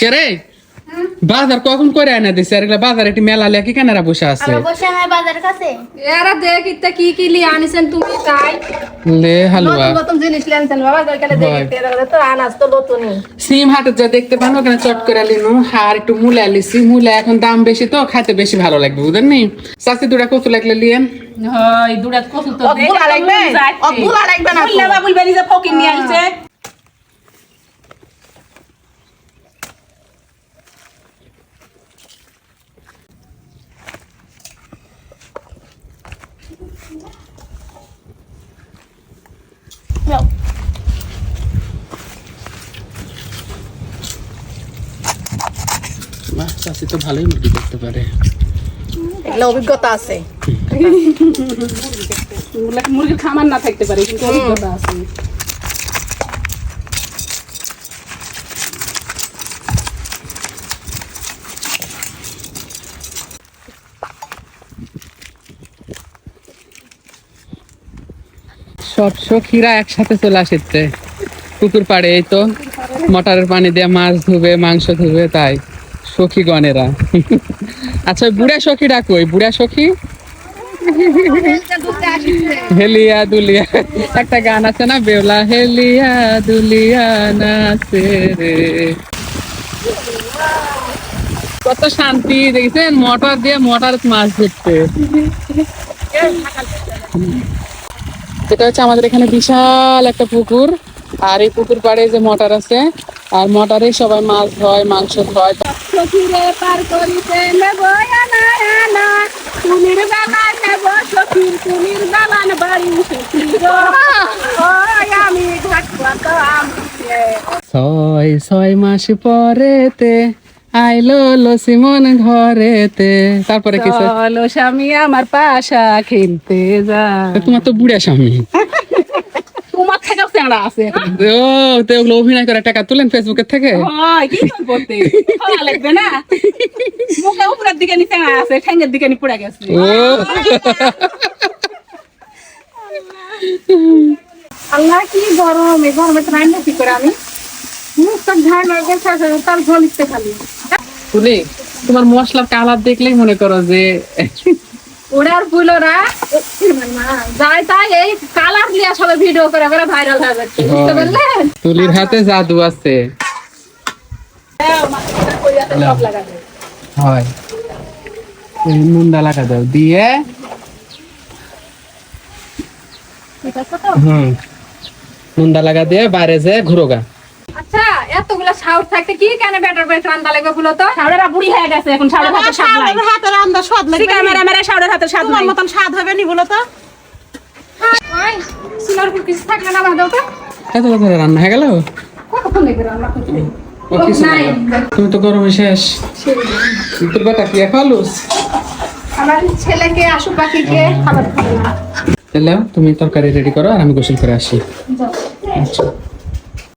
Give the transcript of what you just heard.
কে রে? বাজার কখন করে আনা দিছে? আর এগুলা বাজার একটি মেলা লেখি কেনারা বসে আছে। আমরা বসে বাজারের কাছে। এরা দেখ ইত্যা কি কি আনিছেন তুমি তাই। লে হালুয়া। নতুন নতুন জিনিস লিয়ে আনিছেন বাবা দরকারে হয়। দেখতে তো আনাজ তো নতুনই। সিম হাটে যা দেখতে পানো ওখানে চট করে লিনু আর একটু মূলা লিছি। মূলা এখন দাম বেশি তো খাইতে বেশি ভালো লাগবে বুঝলেন নি? দুটা কচু লাগলে লিয়েন। হয় তো লাগবে? অগুলা লাগবে না বললে বা বলবে নিজে ফকির নিয়ে আইছে বাহ, চাষি তো ভালোই মুরগি করতে পারে। এগুলো অভিজ্ঞতা আছে। মুরগির খামার না থাকতে পারে কিন্তু অভিজ্ঞতা আছে। সব সখীরা একসাথে চলে আসছে পুকুর পাড়ে এই তো মটরের পানি দিয়ে মাছ ধুবে, মাংস ধুবে, তাই সখী গণেরা আচ্ছা বুড়া সখী ডাকো ওই বুড়া সখী? হেলিয়া দুলিয়া, একটা গান আছে না? বেওলা হেলিয়া দুলিয়া নাচে রে। কত শান্তি, দেখছেন? মোটর দিয়ে মোটর মাছ ধরতে। এটা হচ্ছে আমাদের এখানে বিশাল একটা পুকুর আর এই পুকুর পাড়ে যে মোটর আছে আর মোটরে সবাই মাছ ধয় মাংস ধয়। ছয় ছয় মাস পরেতে আইলো লসিমন ঘরেতে। তারপরে কি? চলো স্বামী আমার পাশা খেলতে যা তোমার তো বুড়া স্বামী। তোমার থেকেও চেংড়া আছে ও তো ওগুলো অভিনয় করে টাকা তুলেন ফেসবুকের থেকে? হয় কি করতে লাগবে না। মুখে উপরের দিকে নি চেংড়া আছে ঠ্যাঙ্গের দিকে নি পড়ে গেছে। ও। আল্লাহ কি গরম এই গরমে তো রান্না কি করে আমি? মুখটা তার খালি। তোমার মশলার কালার দেখলেই মনে করো যে ওরার ফুলরা যাই তাই এই কালার দিয়া সবাই ভিডিও করে করে ভাইরাল হয়ে যাচ্ছে বুঝতে পারলেন তুলির হাতে জাদু আছে। হয় এই নুনটা লাগা দাও দিয়ে। হুম। নুনটা লাগা দিয়ে বাইরে যে ঘুরোগা এতগুলা সাউথ থাকতে কি কেন বেটার রান্না লাগবে বলো তো? সাউরেরা বুড়ি হয়ে গেছে এখন সাউরের হাতে স্বাদ নাই। হাতের আন্দাজ স্বাদ লাগবে মেরে সাউরের হাতে স্বাদ তোমার মতন স্বাদ হবে নি বলো তো। ওই সিনার উপর কিছু থাকলে না বাঁধাও তো। এত রান্না হয়ে গেল? কতক্ষণ লেগে রান্না করতে। তুমি তো গরমে শেষ। তোর বেটা কি খালুস আমার ছেলেকে আশু পাখিকে খাবার খাবে না। তাহলে তুমি তরকারি রেডি করো আর আমি গোসল করে আসি। আচ্ছা।